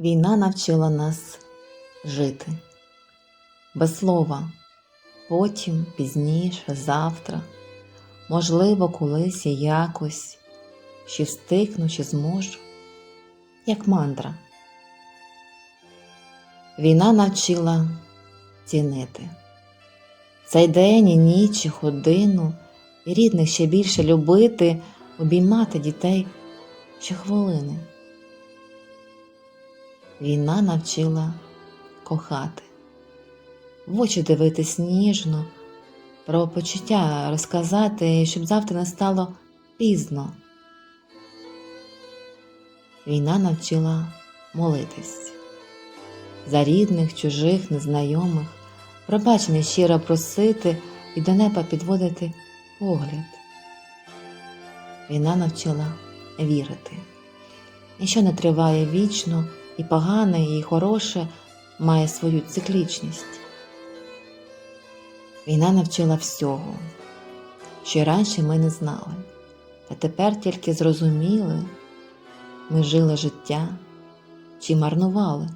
Війна навчила нас жити без слова, потім, пізніше, завтра, можливо, колись і якось, чи встигну, чи зможу, як мантра. Війна навчила цінити цей день і ніч, і годину, і рідних ще більше любити, обіймати дітей щохвилини. Війна навчила кохати, в очі дивитись ніжно, про почуття розказати, щоб завтра не стало пізно. Війна навчила молитись за рідних, чужих, незнайомих, пробачення щиро просити і до неба підводити погляд. Війна навчила вірити. Ніщо не триває вічно, і погане, і хороше має свою циклічність. Війна навчила всього, що раніше ми не знали, та тепер тільки зрозуміли, ми жили життя чи марнували.